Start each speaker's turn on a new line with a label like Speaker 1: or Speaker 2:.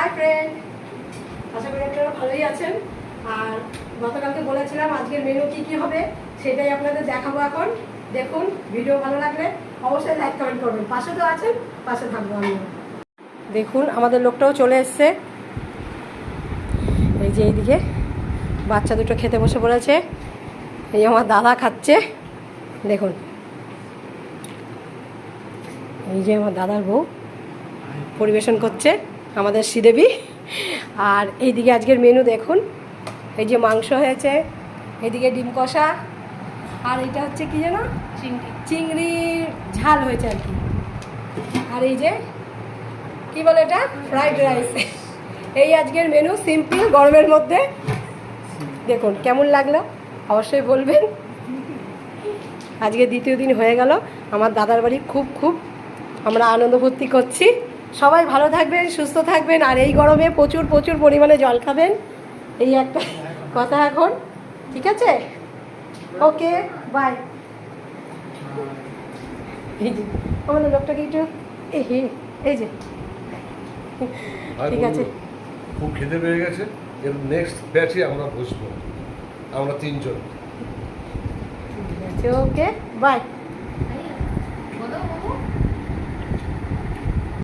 Speaker 1: Hi friend আশা করি আপনারা ভালোই আছেন। আর গতকালকে বলেছিলাম আজকের মেনু কি কি হবে, সেটাই আপনাদের দেখাবো এখন। দেখুন ভিডিও ভালো লাগলে অবশ্যই লাইক কমেন্ট করবেন। পাশে তো আছেন, পাশে থাকব আমি দেখুন, আমাদের লোকটাও চলে এসছে। এই যে এইদিকে, বাচ্চা দুটো খেতে বসে পড়েছে। এই আমার দাদা খাচ্ছে। দেখুন। এই যে আমার দাদার বউ পরিবেশন করছে। আমাদের শ্রীদেবী। আর এইদিকে আজকের মেনু দেখুন। এই যে মাংস হয়েছে এইদিকে ডিম কষা আর এটা হচ্ছে কি যেন? চিংড়ি। চিংড়ির ঝাল হয়েছে আর কি। আর এই যে কি বলে এটা? ফ্রাইড রাইস এই আজকের মেনু সিম্পল গরমের মধ্যে। দেখুন কেমন লাগল? অবশ্যই বলবেন। আজকে দ্বিতীয় দিন হয়ে গেল। আমার দাদার বাড়ি খুব খুব আমরা আনন্দ ফুর্তি করছি। সবাই ভালো থাকবেন সুস্থ থাকবেন আর এই গরমে প্রচুর প্রচুর পরিমাণে জল খাবেন। এই একটা কথা এখন ঠিক আছে? ওকে বাই এই যে আমাদের লোকটাকে একটু এই এই যে। ঠিক আছে।
Speaker 2: খুব খিদে পেয়ে গেছে এর নেক্সট ব্যাচে আমরা বসবো। আমরা তিনজন।
Speaker 1: ঠিক আছে ওকে বাই